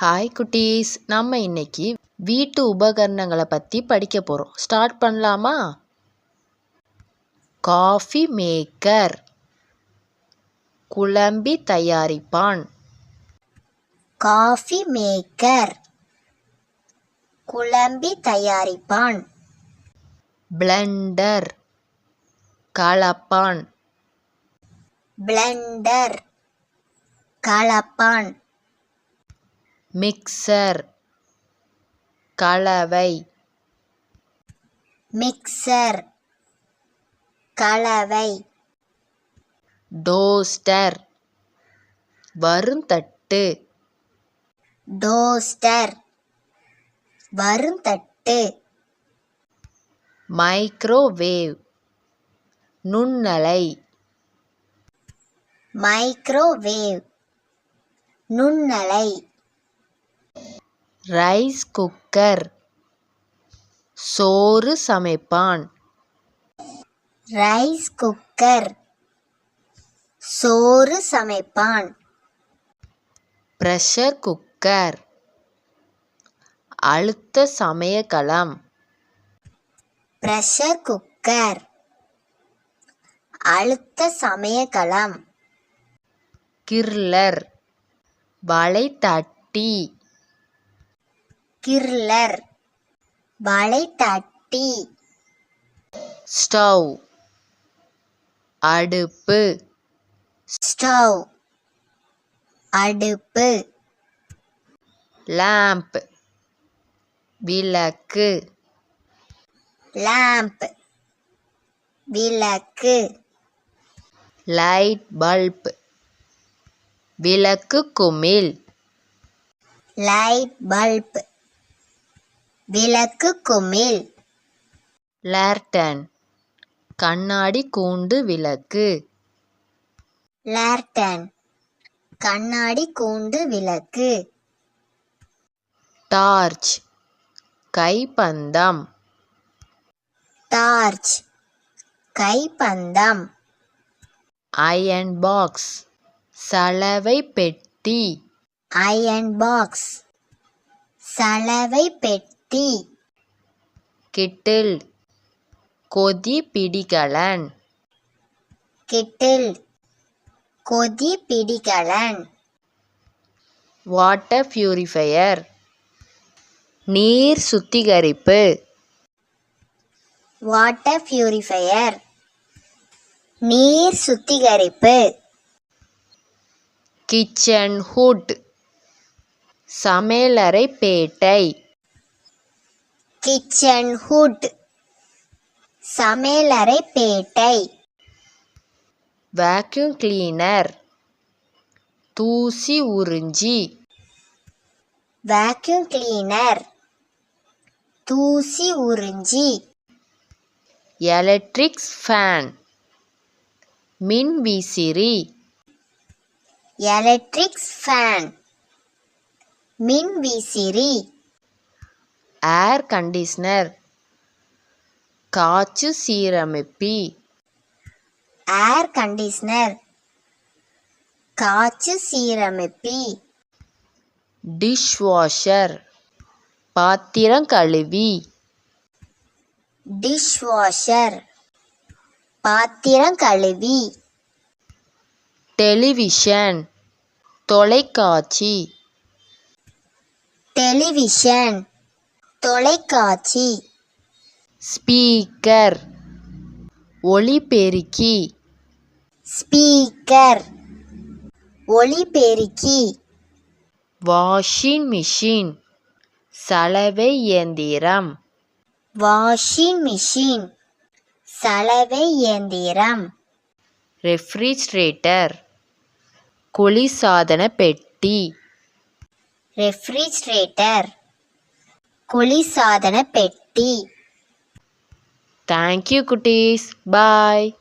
Hi குட்டீஸ். நம்ம இன்னைக்கு வீட்டு உபகரணங்களை பற்றி படிக்க போகிறோம் ஸ்டார்ட் பண்ணலாமா? காஃபி மேக்கர் குழம்பி தயாரிப்பான். காஃபி மேக்கர் குழம்பி தயாரிப்பான். பிளெண்டர் கலப்பான். பிளெண்டர் கலப்பான். மிக்சர் கலவை. மிக்சர் கலவை. டோஸ்டர் வருந்தட்டு. டோஸ்டர் வருந்தட்டு. மைக்ரோவேவ் நுண்ணலை. மைக்ரோவேவ் நுண்ணலை. Rice cooker. சோறு சமைப்பான். Rice cooker. சோறு சமைப்பான். Pressure cooker. அழுத்த சமயக்கலம் ப்ரெஷர் குக்கர். அழுத்த சமயக்கலம் கிர்லர். வளைத்தட்டி கிர்லர். வளைத்தட்டி ஸ்டவ். அடுப்பு. ஸ்டவ். அடுப்பு. லேம்ப். விளக்கு. லேம்ப். விளக்கு. Light bulb. விளக்கு குமிழ். Light bulb. விளக்கு குமிழ். லேர்டன். கண்ணாடி கூண்டு விளக்கு. லேர்டன். கண்ணாடி கூண்டு விளக்கு. டார்ச். கைப்பந்தம். டார்ச். கைப்பந்தம். Iron box. சலவை பெட்டி. Iron box. சலவை பெட்டி. கிட்டில். கொதி பிடிகலன். கிட்டில். கொதி பிடிகலன். Water purifier. நீர் சுத்திகரிப்பு. Water purifier. நீர் சுத்திகரிப்பு. Kitchen hood. சமையலறை பேட்டை. கிச்சன் ஹுட் சமையலறை பேட்டை வேக்யூம் கிளீனர் தூசி உறிஞ்சி. வேக்யூம் கிளீனர் தூசி உறிஞ்சி. எலக்ட்ரிக் ஃபேன் மின் விசிறி. எலக்ட்ரிக் ஃபேன் மின் விசிறி. ஏர் கண்டிஷனர் காற்று சீரமைப்பி. ஏர் கண்டிஷனர் காற்று சீரமைப்பி. டிஷ் வாஷர் பாத்திரம் கழுவி. டிஷ் வாஷர் பாத்திரம் கழுவி. டெலிவிஷன் தொலைக்காட்சி. டெலிவிஷன் தொலைக்காட்சி. ஸ்பீக்கர். ஒலிபெருக்கி ஸ்பீக்கர். ஒலிபெருக்கி வாஷிங் மிஷின். சலவை இயந்திரம். Washing machine. சலவை இயந்திரம். ரெஃப்ரிஜரேட்டர். குளிர்சாதன பெட்டி. ரெஃப்ரிஜரேட்டர். குளிர்சாதன பெட்டி. தேங்க்யூ குட்டீஸ். பாய்